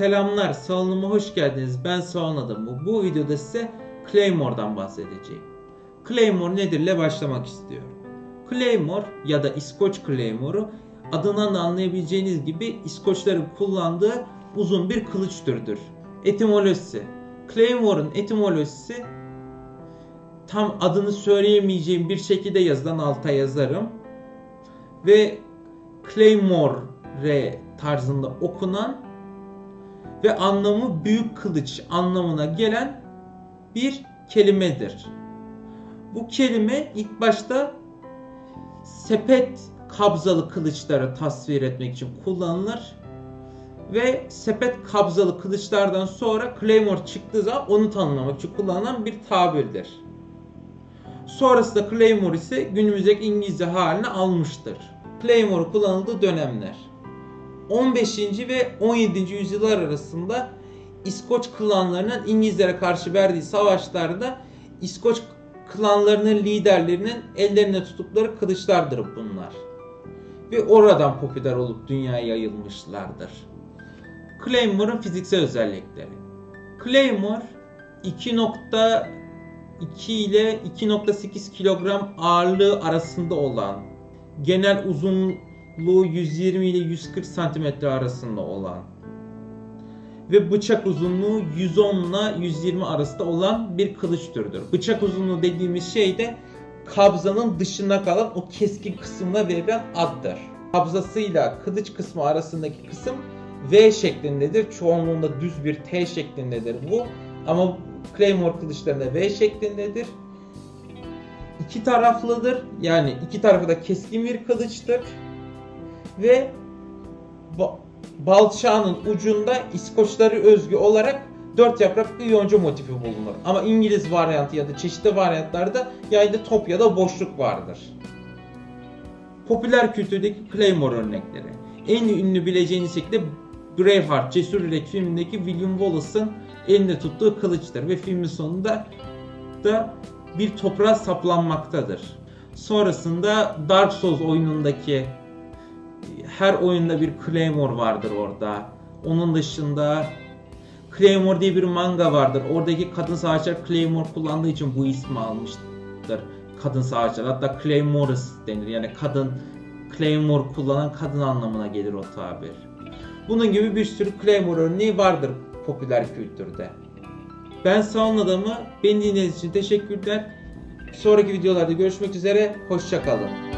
Selamlar, salonuma hoş geldiniz. Ben salon adamı. Bu videoda size Claymore'dan bahsedeceğim. Claymore nedirle başlamak istiyorum. Claymore ya da İskoç Claymore'u adından da anlayabileceğiniz gibi İskoçların kullandığı uzun bir kılıç türüdür. Etimolojisi. Claymore'un etimolojisi tam adını söyleyemeyeceğim bir şekilde yazılan alta yazarım. Ve Claymore tarzında okunan ve anlamı büyük kılıç anlamına gelen bir kelimedir. Bu kelime ilk başta sepet kabzalı kılıçları tasvir etmek için kullanılır ve sepet kabzalı kılıçlardan sonra Claymore çıktığı zaman onu tanımlamak için kullanılan bir tabirdir. Sonrasında Claymore ise günümüzdeki İngilizce halini almıştır. Claymore kullanıldığı dönemler 15. ve 17. yüzyıllar arasında İskoç klanlarının İngilizlere karşı verdiği savaşlarda İskoç klanlarının liderlerinin ellerinde tuttukları kılıçlardır bunlar. Ve oradan popüler olup dünyaya yayılmışlardır. Claymore'un fiziksel özellikleri. Claymore 2.2 ile 2.8 kilogram ağırlığı arasında olan, genel uzunluğu 120 ile 140 santimetre arasında olan ve bıçak uzunluğu 110 ile 120 arasında olan bir kılıç türüdür. Bıçak uzunluğu dediğimiz şey de kabzanın dışına kalan o keskin kısmına verilen addır. Kabzasıyla kılıç kısmı arasındaki kısım V şeklindedir. Çoğunluğunda düz bir T şeklindedir bu. Ama Claymore kılıçlarında V şeklindedir. İki taraflıdır. Yani iki tarafı da keskin bir kılıçtır. Ve ba- balçağının ucunda İskoçları özgü olarak dört yapraklı yonca motifi bulunur. Ama İngiliz varyantı ya da çeşitli varyantlarda yayda top ya da boşluk vardır. Popüler kültürdeki Claymore örnekleri. En ünlü bileceğiniz şekilde Braveheart, Cesur Yürek filmindeki William Wallace'ın elinde tuttuğu kılıçtır ve filmin sonunda da bir toprağa saplanmaktadır. Sonrasında Dark Souls oyunundaki her oyunda bir Claymore vardır orada. Onun dışında Claymore diye bir manga vardır. Oradaki kadın savaşçılar Claymore kullandığı için bu ismi almıştır. Kadın savaşçılar. Hatta Claymores denir. Yani kadın Claymore kullanan kadın anlamına gelir o tabir. Bunun gibi bir sürü Claymore örneği vardır popüler kültürde. Ben Salon Adamı. Beni dinlediğiniz için teşekkürler. Sonraki videolarda görüşmek üzere. Hoşçakalın.